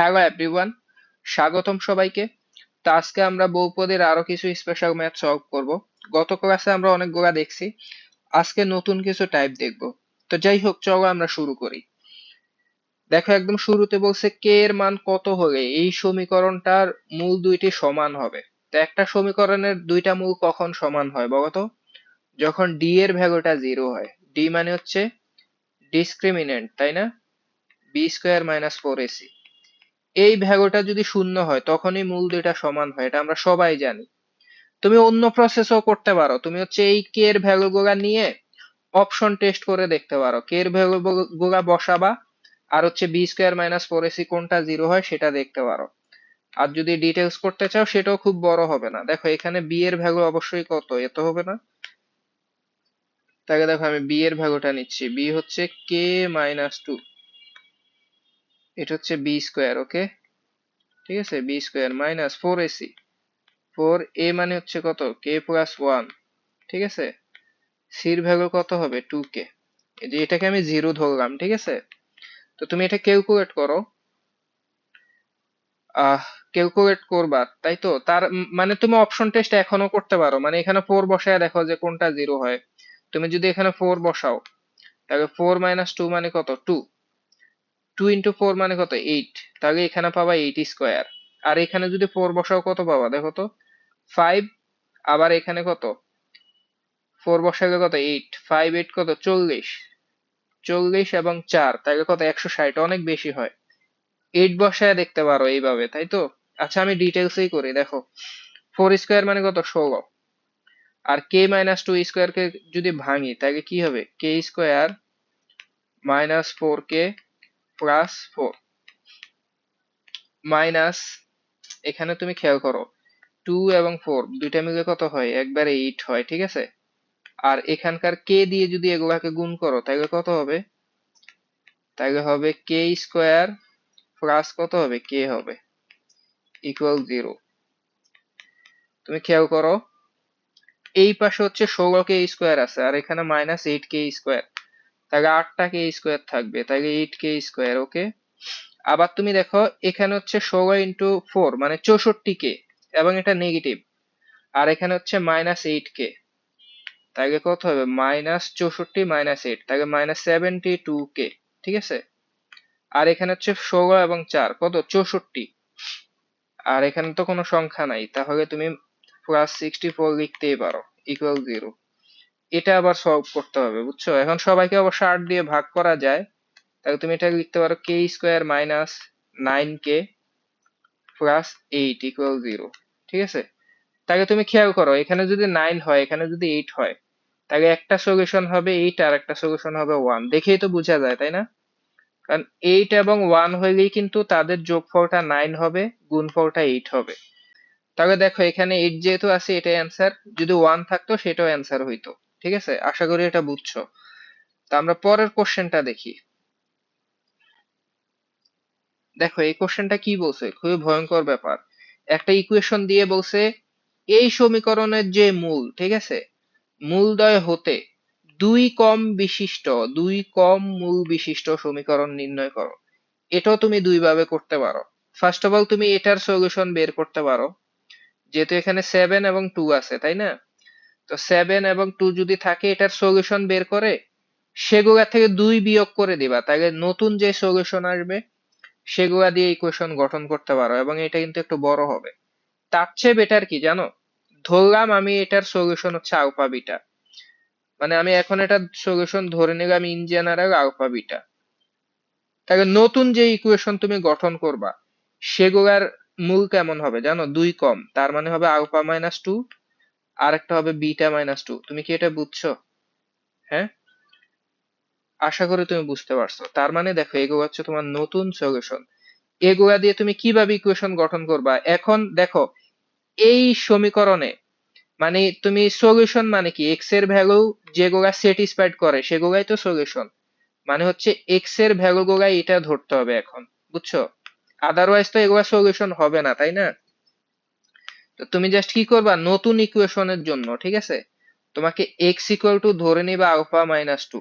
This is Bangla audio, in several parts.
হ্যালো এভরিওয়ান স্বাগতম সবাইকে। তো আজকে আমরা বহুপদীর আরও কিছু স্পেশাল ম্যাথ সলভ করব। গত ক্লাসে আমরা অনেক অনেকগুলা দেখছি। আজকে নতুন কিছু টাইপ দেখব। তো যাই হোক, চলো আমরা শুরু করি। দেখো, একদম শুরুতে বলছে, কে এর মান কত হলে এই সমীকরণটার মূল দুইটি সমান হবে? তো একটা সমীকরণের দুইটা মূল কখন সমান হয় বলতো যখন ডি এর ভ্যালুটা জিরো হয়। ডি মানে হচ্ছে ডিসক্রিমিনেন্ট তাই না? B square minus four AC এই ভ্যাগোটা যদি শূন্য হয়, তখনই মূল দুইটা সমান হয়, এটা আমরা সবাই জানি। তুমি অন্য প্রসেসও করতে পারো। তুমি হচ্ছে এই কে এর ভ্যালু গুলা নিয়ে অপশন টেস্ট করে দেখতে পারো। কে এর ভ্যালু গুলা বসাবা, আর হচ্ছে B square minus four AC কোনটা জিরো হয় সেটা দেখতে পারো। আর যদি ডিটেলস করতে চাও, সেটাও খুব বড় হবে না। দেখো, এখানে বি এর ভ্যালু অবশ্যই কত? এত হবে না? তাকে দেখো, আমি বি এর ভ্যালুটা নিচ্ছি। বি হচ্ছে কে মাইনাস টু এটা হচ্ছে বি স্কোয়ার ওকে ঠিক আছে B square minus four AC four A মানে হচ্ছে কত? কে প্লাস ওয়ান ঠিক আছে? সির ভ্যালু কত হবে? টু কে এটাকে আমি জিরো ধরলাম, ঠিক আছে? তো তুমি এটা ক্যালকুলেট করো। আহ ক্যালকুলেট করবা, তাই তো? তার মানে তুমি অপশন টেস্ট এখনও করতে পারো। মানে এখানে ফোর বসায় দেখো যে কোনটা জিরো হয়। তুমি যদি এখানে ফোর বসাও, তাহলে ফোর মাইনাস টু মানে কত? টু টু ইন্টু ফোর মানে কত? এইট তাহলে এখানে পাবা এইট স্কোয়ার আর এখানে যদি ফোর বসাও কত পাবা? দেখো তো। ফাইভ আবার এখানে কত? ফোর বসালে কত? এইট ফাইভ এইট কত? চল্লিশ। চল্লিশ এবং চার। তাহলে কত? একশো ষাট। অনেক বেশি হয়। এইট বসায় দেখতে পারো এইভাবে, তাই তো? আচ্ছা আমি ডিটেলসেই করি, দেখো। ফোর স্কোয়ার মানে কত? ষোলো। আর কে মাইনাস টু স্কোয়ারকে যদি ভাঙি, তাহলে কি হবে? K square minus four K plus four minus এখানে তুমি খেয়াল করো টু এবং ফোর দুইটা মিলে কত হয়? একবারে এইট হয়, ঠিক আছে? আর এখানকার কে দিয়ে যদি এগুলাকে গুণ করো, তাহলে কত হবে? তাহলে হবে কে স্কোয়ার প্লাস কত হবে? কে হবে ইকুয়াল জিরো তুমি খেয়াল করো, এই পাশে হচ্ছে ষোলো কে স্কোয়ার আছে, আর এখানে মাইনাস এইট কে স্কোয়ার তাহলে আটটা কে স্কোয়ার থাকবে, তাহলে এইট কে স্কোয়ার ওকে আবার তুমি দেখো, এখানে হচ্ছে ষোলো ইন্টু ফোর মানে চৌষট্টি কে এবং এটা নেগেটিভ আর এখানে হচ্ছে মাইনাস এইট কে তাহলে কত হবে? মাইনাস চৌষট্টি মাইনাস এইট তাহলে মাইনাস সেভেন্টি টু কে ঠিক আছে? আর এখানে হচ্ছে ষোলো এবং চার, কত? চৌষট্টি। আর এখানে তো কোনো সংখ্যা নাই, তাহলে তুমি প্লাস সিক্সটি ফোর লিখতেই পারো ইকুয়াল জিরো এটা আবার সলভ করতে হবে, বুঝছ? এখন সবাইকে অবশ্য আট দিয়ে ভাগ করা যায়। তাহলে তুমি এটা লিখতে পারো K square minus nine K plus eight equal zero ঠিক আছে? তাহলে তুমি খেয়াল করো, এখানে যদি নাইন হয়, এখানে যদি এইট হয়, তাহলে একটা সলিউশন হবে এইট আর একটা সলিউশন হবে ওয়ান দেখেই তো বোঝা যায়, তাই না? কারণ এইট এবং ওয়ান হইলেই কিন্তু তাদের যোগ যোগফলটা নাইন হবে গুণ গুণফলটা এইট হবে। তাহলে দেখো, এখানে এইট যেহেতু আছে, এটাই অ্যান্সার যদি ওয়ান থাকতো, সেটাও অ্যান্সার হইতো। ঠিক আছে? আশা করি এটা বুঝছ। তা আমরা পরের কোশ্চেনটা দেখি। দেখো, এই কোশ্চেনটা কি বলছে? খুবই ভয়ঙ্কর ব্যাপার। একটা ইকুয়েশন দিয়ে বলছে, এই সমীকরণের যে মূল, ঠিক আছে? মূলদয় হতে দুই কম বিশিষ্ট, দুই কম মূল বিশিষ্ট সমীকরণ নির্ণয় করো। এটাও তুমি দুই ভাবে করতে পারো। ফার্স্ট অফ অল তুমি এটার সলিউশন বের করতে পারো। যেহেতু এখানে সেভেন এবং টু আছে, তাই না? তো সেভেন এবং টু যদি থাকে, এটার সলিউশন বের করে সেগুলা থেকে দুই বিয়োগ করে দিবা। তাহলে নতুন যে সলিউশন আসবে, সেগুলা দিয়ে ইকুয়েশন গঠন করতে পারো এবং এটা কিন্তু একটু বড় হবে। তার চেয়ে বেটার কি জানো? ধরলাম আমি এটার সলিউশন হচ্ছে আলফা বিটা মানে আমি এখন এটা সলিউশন ধরে নিলাম ইন জেনারেল আলফা বিটা তাহলে নতুন যে ইকুয়েশন তুমি গঠন করবা, সেগুলার মূল কেমন হবে জানো? দুই কম। তার মানে হবে আলফা মাইনাস টু আর একটা হবে বিটা মাইনাস টু তুমি কি এটা বুঝছ? হ্যাঁ? আশা করি তুমি বুঝতে পারছ। তার মানে দেখো এগুলো হচ্ছে তোমার নতুন সলিউশন এগুলা দিয়ে তুমি কীভাবে ইকুয়েশন গঠন করবা? এখন দেখো, এই সমীকরণে মানে তুমি সলিউশন মানে কি? এক্সের ভ্যালু যেগুলা স্যাটিসফাইড করে সেগুলাই তো সলিউশন মানে হচ্ছে এক্সের ভ্যালু গুলাই এটা ধরতে হবে এখন। বুঝছ? আদারওয়াইজ তো এগুলা সলিউশন হবে না, তাই না? তুমি জাস্ট কি করবা? নতুন ইকুয়েশনের জন্য, ঠিক আছে? তোমাকে এক্স ইকুয়াল টু ধরে নিবা আলফা মাইনাস টু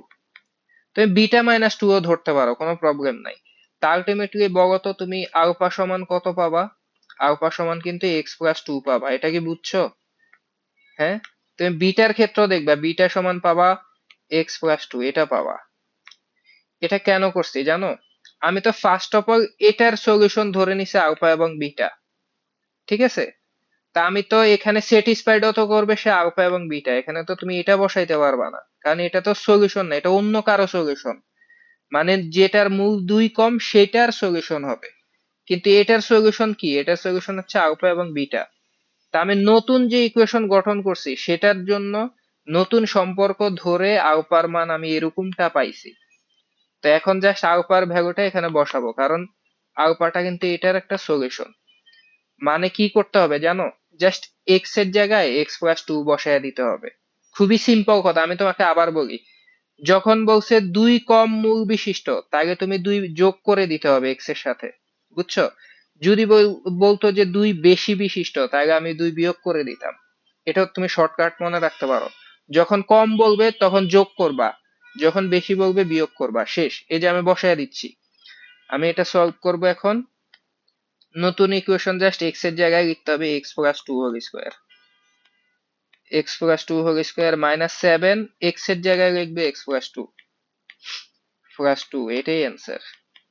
তুমি বিটা মাইনাস টু ও ধরতে পারো, কোনো প্রবলেম নাই। তা আলটিমেটলি বলো তো তুমি আলফা সমান কত পাবা? আলফা সমান কিন্তু এক্স প্লাস টু পাবা, এটা কি বুঝছ? হ্যাঁ? তুমি বিটার ক্ষেত্রেও দেখবা বিটা সমান পাবা এক্স প্লাস টু এটা পাবা। এটা কেন করছি জানো? আমি তো ফার্স্ট অফ অল এটার সলিউশন ধরে নিছি আলফা এবং বিটা ঠিক আছে? তা আমি তো এখানে স্যাটিসফাইড তো করবে সে আলফা এবং বিটা এখানে তো তুমি এটা বসাইতে পারবা না। কারণ এটা তো সলিউশন না, এটা অন্য কারও সলিউশন মানে যেটার মূল দুই কম, সেটার সলিউশন হবে। কিন্তু এটার সলিউশন কি? এটার সলিউশন হচ্ছে আলফা এবং বিটা তা আমি নতুন যে ইকুয়েশন গঠন করছি, সেটার জন্য নতুন সম্পর্ক ধরে আলফার মান আমি এরকমটা পাইছি। তো এখন জাস্ট আলফার ভ্যালুটা এখানে বসাবো, কারণ আলফাটা কিন্তু এটার একটা সলিউশন মানে কি করতে হবে জানো? জাস্ট এক্সের জায়গায় এক্স প্লাস টু বসায় দিতে হবে। খুবই সিম্পল কথা, আমি তোমাকে আবার বলি। যখন বলছে দুই কম মূল বিশিষ্ট তাকে তুমি দুই যোগ করে দিতে হবে এক্সের সাথে, বুঝছ? যদি বলতো যে দুই বেশি বিশিষ্ট তাহলে আমি দুই বিয়োগ করে দিতাম। এটা তুমি শর্টকাট মনে রাখতে পারো। যখন কম বলবে, তখন যোগ করবা। যখন বেশি বলবে, বিয়োগ করবা। শেষ, এই যে আমি বসায় দিচ্ছি। আমি এটা সলভ করব এখন। নতুন ইকুয়েশন জাস্ট এক্সের জায়গায় লিখতে হবে X plus two whole square X plus two whole square minus seven এক্সের জায়গায় লিখবে X plus two plus two এটাই অ্যান্সার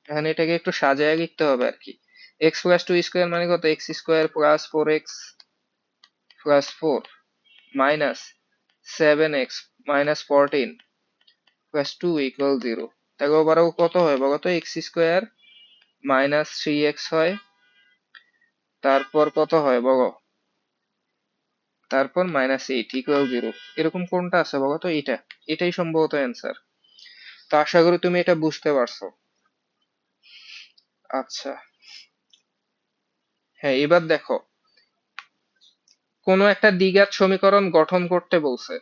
এখানে এটাকে একটু সাজায় লিখতে হবে আর কি। এক্স প্লাস টু স্কোয়ার মানে কত? X square plus four X plus four minus seven X minus fourteen plus two equal zero তাহলে ওভারঅল কত হয় বলো তো? X square minus three X হয়। তারপর কত হয় বলো তারপর মাইনাস এইট ইকুয়াল জিরো এরকম কোনটা আছে বলো তো এটা এটাই সম্ভবত অ্যান্সার তো আশা করি তুমি এটা বুঝতে পারছ। আচ্ছা। হ্যাঁ এবার দেখো। কোনো একটা দ্বিঘাত সমীকরণ গঠন করতে বলছে,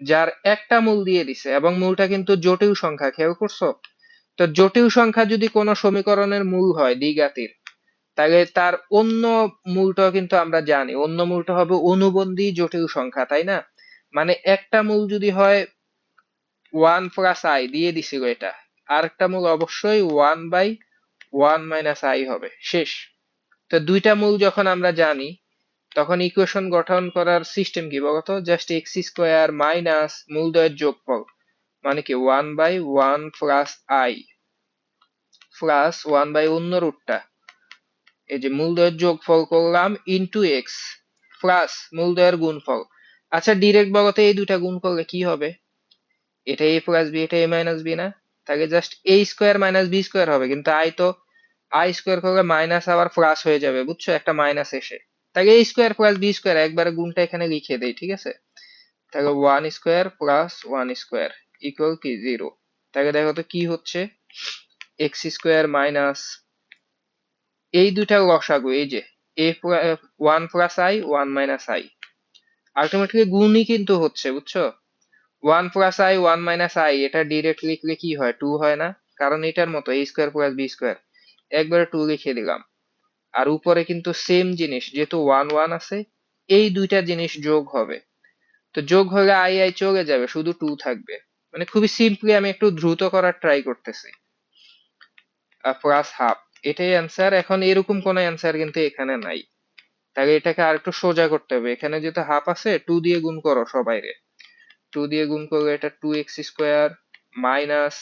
যার একটা মূল দিয়ে দিছে, এবং মূলটা কিন্তু জটিল সংখ্যা, খেয়াল করছ? তো জটিল সংখ্যা যদি কোনো সমীকরণের মূল হয় দ্বিঘাতের তাহলে তার অন্য মূলটাও কিন্তু আমরা জানি। অন্য মূলটা হবে অনুবন্ধী জটিল সংখ্যা, তাই না? মানে একটা মূল যদি হয় ওয়ান প্লাস আই দিয়ে দিছিল এটা। আরেকটা মূল অবশ্যই one by one minus I হবে। শেষ। তো দুইটা মূল যখন আমরা জানি, তখন ইকুয়েশন গঠন করার সিস্টেম কি বলতো? জাস্ট এক্স স্কোয়ার মাইনাস মূল মূলদ্বয়ের যোগফল। মানে কি? One by one plus I plus one by অন্য রুটটা এই যে মূলদ্বয়ের যোগফল করলাম ইনটু এক্স প্লাস মূলদ্বয়ের গুণফল। আচ্ছা ডিরেক্ট বলতে এই দুটা গুণ করলে কি হবে? এটা এ প্লাস বি এটা এ মাইনাস বি না? তাকে just A square minus B square হবে, কিন্তু আই তো আই স্কোয়ার করলে মাইনাস আবার প্লাস হয়ে যাবে, বুঝছ? একটা মাইনাস এসে। তাকে A square plus B square একবারে গুণটা এখানে লিখে দেই, ঠিক আছে? তাহলে one square plus one square equal কি? জিরো তাকে দেখো তো কি হচ্ছে? এক্স স্কোয়ার মাইনাস এই দুইটা লসাগু এই যে এ one plus I one minus I ultimately গুণই কিন্তু হচ্ছে, বুঝছ? One plus I one minus I এটা ডিরেক্ট লিখলে কি হয়? টু হয় না। কারণ এটার মতো A square plus B square একবারে টু লিখে দিলাম। আর উপরে কিন্তু সেম জিনিস, যেহেতু ওয়ান ওয়ান আছে, এই দুইটা জিনিস যোগ হবে। তো যোগ হলে আই আই চলে যাবে, শুধু টু থাকবে। মানে খুবই সিম্পলি আমি একটু দ্রুত করার ট্রাই করতেছি। প্লাস হাফ এটাই অ্যান্সার এখন এরকম কোনো অ্যান্সার কিন্তু এখানে নাই। তাহলে এটাকে আর একটু সোজা করতে হবে। এখানে যেহেতু হাফ আছে টু দিয়ে গুণ করো সবাইরে। টু দিয়ে গুণ করলে এটা টু এক্স স্কোয়ার মাইনাস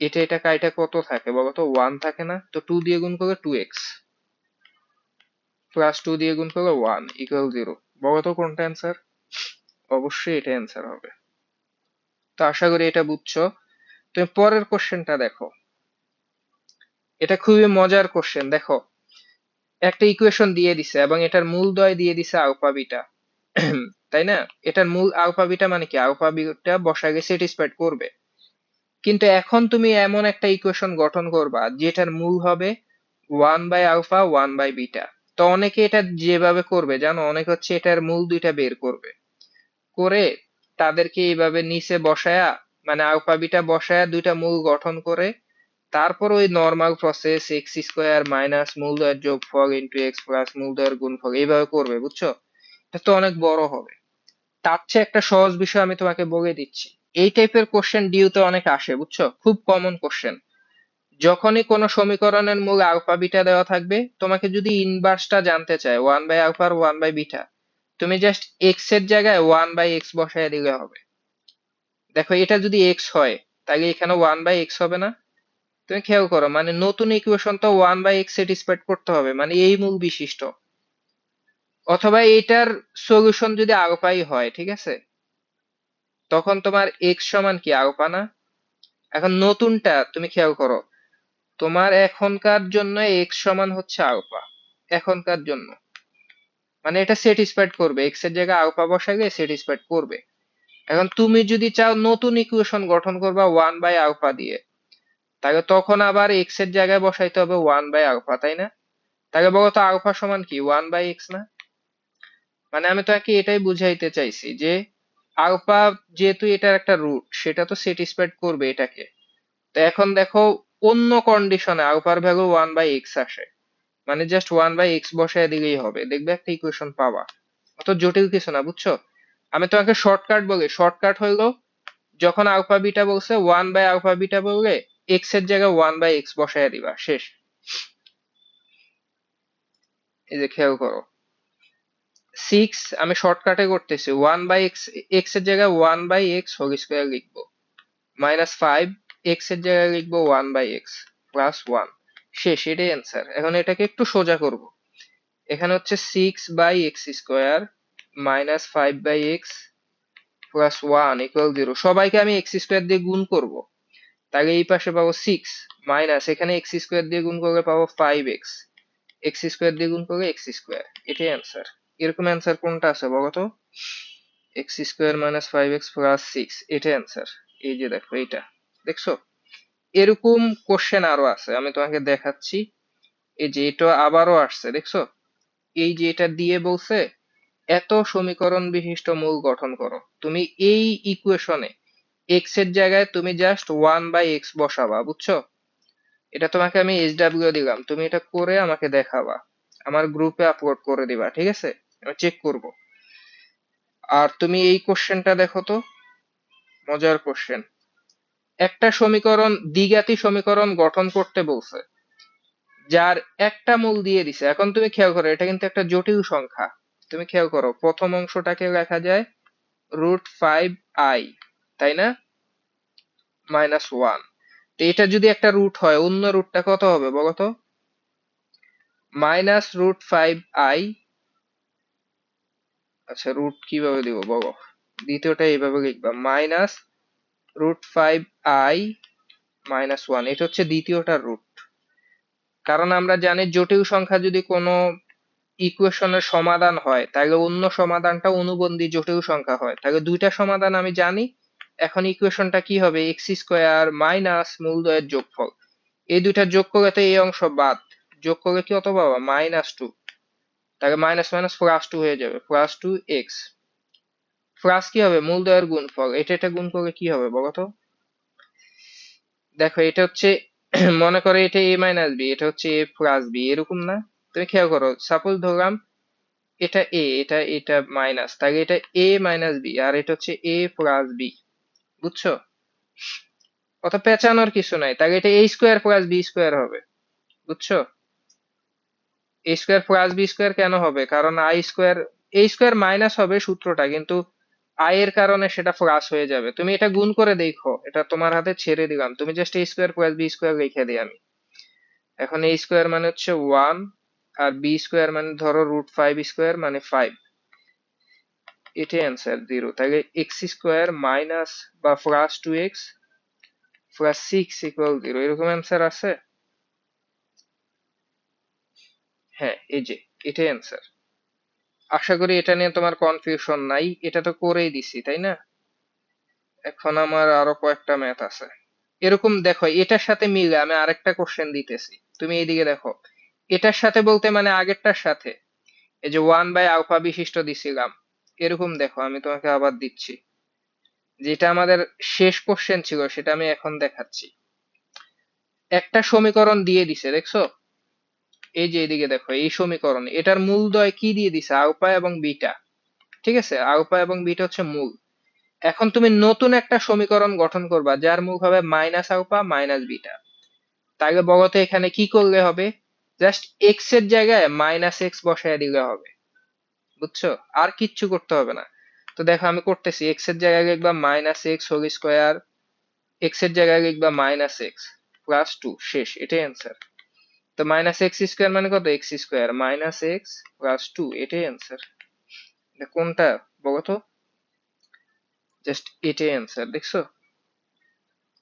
এটা এটা কাইটা কত থাকে বলতো? ওয়ান থাকে না? তো টু দিয়ে গুণ করলে টু এক্স প্লাস টু দিয়ে গুণ করলে ওয়ান ইকুয়াল জিরো বলতো কোনটা অ্যান্সার অবশ্যই এটা অ্যান্সার হবে। তো আশা করি এটা বুঝছ। তুমি পরের কোশ্চেনটা দেখো। এটা খুবই মজার কোশ্চেন দেখো। একটা ইকুয়েশন দিয়ে দিছে এবং এটার মূল দয় দিয়ে দিছে আলফা বিটা তাই না? এটার মূল আলফা বিটা মানে কি? আলফা বিটা বসাগে স্যাটিসফাইড করবে। কিন্তু এখন তুমি এমন একটা ইকুয়েশন গঠন করবা, যেটার মূল হবে one by alpha one by beta তো অনেকে এটা যেভাবে করবে, জানো? অনেক হচ্ছে এটার মূল দুইটা বের করবে। করে তাদেরকে এইভাবে নিচে বসায়া মানে আলফা বিটা বসায়া দুইটা মূল গঠন করে তারপর ওই normal process x square minus মূলদয়ের যোগফল ইন্টু এক্স প্লাস মূলদয়ের গুণফল এইভাবে করবে, বুঝছ? এটা তো অনেক বড় হবে। তার চেয়ে একটা সহজ বিষয় আমি তোমাকে বলে দিচ্ছি। এই টাইপের কোশ্চেন ডিউতে অনেক আসে, বুঝছ? খুব কমন কোশ্চেন যখনই কোনো সমীকরণের মূল আলফা বিটা দেওয়া থাকবে, তোমাকে যদি ইনভার্সটা জানতে চায় ওয়ান বাই আলফা আর ওয়ান বাই বিটা তুমি জাস্ট এক্সের জায়গায় ওয়ান বাই এক্স বসায় দিলে হবে। দেখো, এটা যদি এক্স হয়, তাহলে এখানে ওয়ান বাই এক্স হবে না। তুমি খেয়াল করো মানে নতুন ইকুয়েশন তো ওয়ান বাই এক্স স্যাটিসফাইড করতে হবে মানে এই মূল বিশিষ্ট। অথবা এটার সলিউশন যদি আলফাই হয়, ঠিক আছে? তখন তোমার এক্স সমান কি, আলফা না? এখন নতুনটা তুমি খেয়াল করো, তোমার এখনকার জন্য এক্স সমান হচ্ছে আলফা, এখনকার জন্য। মানে এটা স্যাটিসফাইড করবে এক্সের জায়গায় আলফা বসালে স্যাটিসফাইড করবে। এখন তুমি যদি চাও নতুন ইকুয়েশন গঠন করবা ওয়ান বাই আলফা দিয়ে তাহলে তখন আবার এক্সের জায়গায় বসাইতে হবে ওয়ান বাই আলফা তাই না? তাকে বলতো আলফা সমান কি? ওয়ান বাই এক্স না? মানে আমি তোমাকে এটাই বুঝাইতে চাইছি যে আলফা যেহেতু এটার একটা রুট সেটা তো স্যাটিসফাইড করবে এটাকে। তো এখন দেখো অন্য কন্ডিশনে আলফার ভ্যালু ওয়ান বাই এক্স আসে। মানে জাস্ট ওয়ান বাই এক্স বসায় দিলেই হবে। দেখবে একটা ইকুয়েশন পাওয়া। অত জটিল কিছু না, বুঝছ? আমি তোমাকে শর্টকাট বলি। শর্টকাট হইল যখন আলফা বিটা বলছে ওয়ান বাই আলফা বিটা বললে এক্সের জায়গায় ওয়ান বাই এক্স বসায় দিবা, শেষ। এই যে খেয়াল করো। সিক্স আমি শর্টকাটে করতেছি। ওয়ান বাই এক্স এক্সের জায়গায় one by x whole square লিখব। মাইনাস ফাইভ এক্সের জায়গায় লিখব one by x plus one শেষ, এটাই অ্যান্সার এখন এটাকে একটু সোজা করব। এখানে হচ্ছে six by x square minus five by x plus one equal zero সবাইকে আমি এক্স স্কোয়ার দিয়ে গুণ করব। তাহলে এই পাশে পাবো সিক্স মাইনাস এখানে এক্স স্কোয়ার দিয়ে গুণ করলে পাবো ফাইভ এক্স এক্স স্কোয়ার দিয়ে গুণ করলে এক্স স্কোয়ার এটাই অ্যান্সার এরকম অ্যান্সার কোনটা আছে বলো তো? X square minus five x plus six এটাই অ্যান্সার এই যে দেখো, এইটা, দেখছ? এরকম কোশ্চেন আরও আছে, আমি তোমাকে দেখাচ্ছি। এই যে এটা আবারও আসছে, দেখছ? এই যে এটা দিয়ে বলছে, এত সমীকরণ বিশিষ্ট মূল গঠন করো। তুমি এই ইকুয়েশনে এক্সের জায়গায় তুমি জাস্ট ওয়ান বাই এক্স বসাবা, বুঝছ? এটা তোমাকে আমি এইচ ডাব্লিউ দিলাম, তুমি এটা করে আমাকে দেখাবা। আমার গ্রুপে আপলোড করে দিবা, ঠিক আছে? আমি চেক করব। আর তুমি এই কোশ্চেনটা দেখো তো, মজার কোশ্চেন একটা সমীকরণ, দ্বিঘাতী সমীকরণ গঠন করতে বলছে, যার একটা মূল দিয়ে দিছে। এখন তুমি খেয়াল করো, এটা কিন্তু একটা জটিল সংখ্যা। তুমি খেয়াল করো, প্রথম অংশটাকে লেখা যায় রুট ফাইভ আই তাই না? মাইনাস ওয়ান তো এটা যদি একটা রুট হয়, অন্য রুটটা কত হবে বলো তো? মাইনাস রুট ফাইভ আই আচ্ছা রুট কীভাবে দিব বলো? দ্বিতীয়টা এইভাবে লিখবা। Minus root five i minus one এটা হচ্ছে দ্বিতীয়টার রুট কারণ আমরা জানি জটিল সংখ্যা যদি কোনো ইকুয়েশনের সমাধান হয়, তাহলে অন্য সমাধানটা অনুবন্ধী জটিল সংখ্যা হয়। তাহলে দুইটা সমাধান আমি জানি এখন ইকুয়েশনটা কি হবে? এক্স স্কোয়ার মাইনাস মূলদয়ের যোগফল। এই দুইটা যোগ করলে তো এই অংশ বাদ। যোগ করলে কি কত পাবা মাইনাস টু। তাহলে মাইনাস মাইনাস প্লাস টু হয়ে যাবে। Plus two x. প্লাস কি হবে? মূলদয়ের গুণফল। এটা এটা গুণ করলে কি হবে বলো তো? দেখো, এটা হচ্ছে, মনে করো এটা এ মাইনাস বি, এটা হচ্ছে এ প্লাস বি। এরকম না? তুমি খেয়াল করো, সাপোজ ধরলাম এটা এ, এটা এটা মাইনাস। তাহলে এটা এ মাইনাস বি, আর এটা হচ্ছে এ প্লাস বি। বুঝছ? অত পেঁচানোর কিছু নাই। তাহলে এটা a square plus b square হবে। বুঝছ? A square plus b square কেন হবে? কারণ i square a square minus হবে সূত্রটা, কিন্তু আই এর কারণে সেটা প্লাস হয়ে যাবে। তুমি এটা গুণ করে দেখো। এটা তোমার হাতে ছেড়ে দিলাম। তুমি just a square plus b square লিখে দিই আমি। এখন এ স্কোয়ার মানে হচ্ছে ওয়ান আর বি স্কোয়ার মানে ধরো রুট ফাইভ স্কোয়ার মানে ফাইভ এটাই অ্যান্সার জিরো তাহলে এক্স স্কোয়ার মাইনাস বা plus two x plus six equal zero এরকম অ্যান্সার আছে? হ্যাঁ এই যে, এটাই অ্যান্সার আশা করি এটা নিয়ে তোমার কনফিউশন নাই। এটা তো করেই দিছি, তাই না? এখন আমার আরও কয়েকটা ম্যাথ আছে। এরকম দেখো, এটার সাথে মিলে আমি আরেকটা কোশ্চেন দিতেছি। তুমি এইদিকে দেখো। এটার সাথে বলতে মানে আগেরটার সাথে। এই যে ওয়ান বাই আলফা বিশিষ্ট দিছিলাম। এরকম দেখো, আমি তোমাকে আবার দিচ্ছি। যেটা আমাদের শেষ কোশ্চেন ছিল, সেটা আমি এখন দেখাচ্ছি। একটা সমীকরণ দিয়ে দিছে, দেখছ? এই যে এদিকে দেখো, এই সমীকরণ, এটার মূলদয় কি দিয়ে দিছে? আলফা এবং বিটা। ঠিক আছে? আলফা এবং বিটা হচ্ছে মূল। এখন তুমি নতুন একটা সমীকরণ গঠন করবা, যার মূল হবে মাইনাস আলফা, মাইনাস বিটা। তাহলে বলতো এখানে কি করলে হবে? জাস্ট এক্সের জায়গায় মাইনাস এক্স বসায় দিলে হবে। বুঝছ? আর কিচ্ছু করতে হবে না। তো দেখো, আমি করতেছি এক্সের জায়গায় লিখবা মাইনাস এক্স হোল স্কোয়ার এক্সের জায়গায় লিখবা মাইনাস এক্স প্লাস টু শেষ, এটাই অ্যান্সার তো মাইনাস এক্স স্কোয়ার মানে কত? X square minus x plus two এটাই অ্যান্সার কোনটা বলো তো? জাস্ট এটাই অ্যান্সার দেখছ?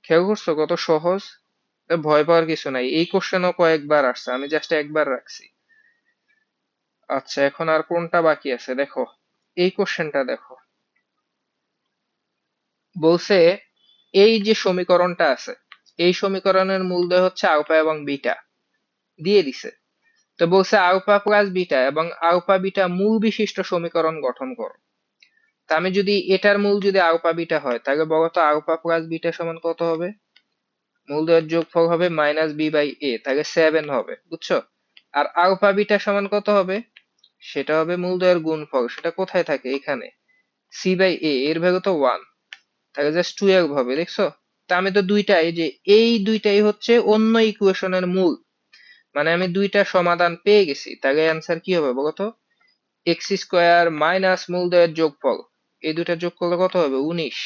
খেয়াল করছ কত সহজ? ভয় পাওয়ার কিছু নাই। এই কোশ্চেনও কয়েকবার আসছে, আমি জাস্ট একবার রাখছি। আচ্ছা এখন আর কোনটা বাকি আছে? দেখো, এই কোশ্চেনটা দেখো। বলছে, এই যে সমীকরণটা আছে, এই সমীকরণের মূলদয় হচ্ছে আলফা এবং বিটা। দিয়ে দিছে। তো বলছে আলফা প্লাস বিটা এবং আলফা বিটা মূল বিশিষ্ট সমীকরণ গঠন করো। তা আমি যদি এটার মূল যদি আলফা বিটা হয়, তাহলে বলতো আলফা প্লাস বিটা সমান কত হবে? মূল মূলদয়ের যোগফল হবে মাইনাস বি বাই এ তাহলে সেভেন হবে, বুঝছ? আর আলফা বিটা সমান কত হবে? সেটা হবে মূলদয়ের গুণফল, সেটা কোথায় থাকে? এখানে। সি বাই এ এর ভ্যালু তো ওয়ান তাহলে জাস্ট টুয়েলভ হবে, দেখছ? তা আমি তো দুইটাই, যে এই দুইটাই হচ্ছে অন্য ইকুয়েশনের মূল। মানে আমি দুইটা সমাধান পেয়ে গেছি। তাহলে অ্যান্সার কি হবে বলতো এক্স স্কোয়ার মাইনাস মূলদয়ের যোগফল। এই দুইটা যোগ করলে কত হবে? উনিশ।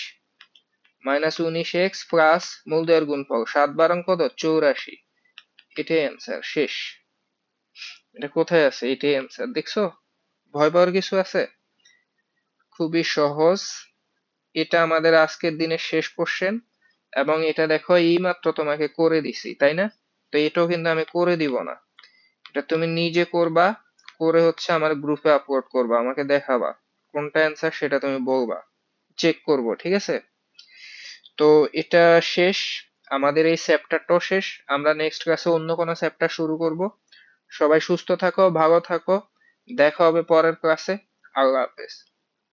মাইনাস উনিশ এক্স প্লাস মূলদয়ের গুণফল। সাত বারং কত? চৌরাশি। এটাই অ্যান্সার শেষ। এটা কোথায় আছে? এটাই অ্যান্সার দেখছ? ভয় পাওয়ার কিছু আছে? খুবই সহজ। এটা আমাদের আজকের দিনের শেষ কোশ্চেন এবং এটা দেখো এই মাত্র তোমাকে করে দিছি, তাই না? তো এটাও কিন্তু আমি করে দিব না। এটা তুমি নিজে করবা, করে হচ্ছে আমার গ্রুপে আপলোড করবা, আমাকে দেখাবা। কোনটা অ্যান্সার সেটা তুমি বলবা। চেক করব, ঠিক আছে? তো এটা শেষ, আমাদের এই চ্যাপ্টারটাও শেষ। আমরা নেক্সট ক্লাসে অন্য কোনো চ্যাপ্টার শুরু করব। সবাই সুস্থ থাকো ভালো থাকো। দেখা হবে পরের ক্লাসে আল্লাহ হাফেজ।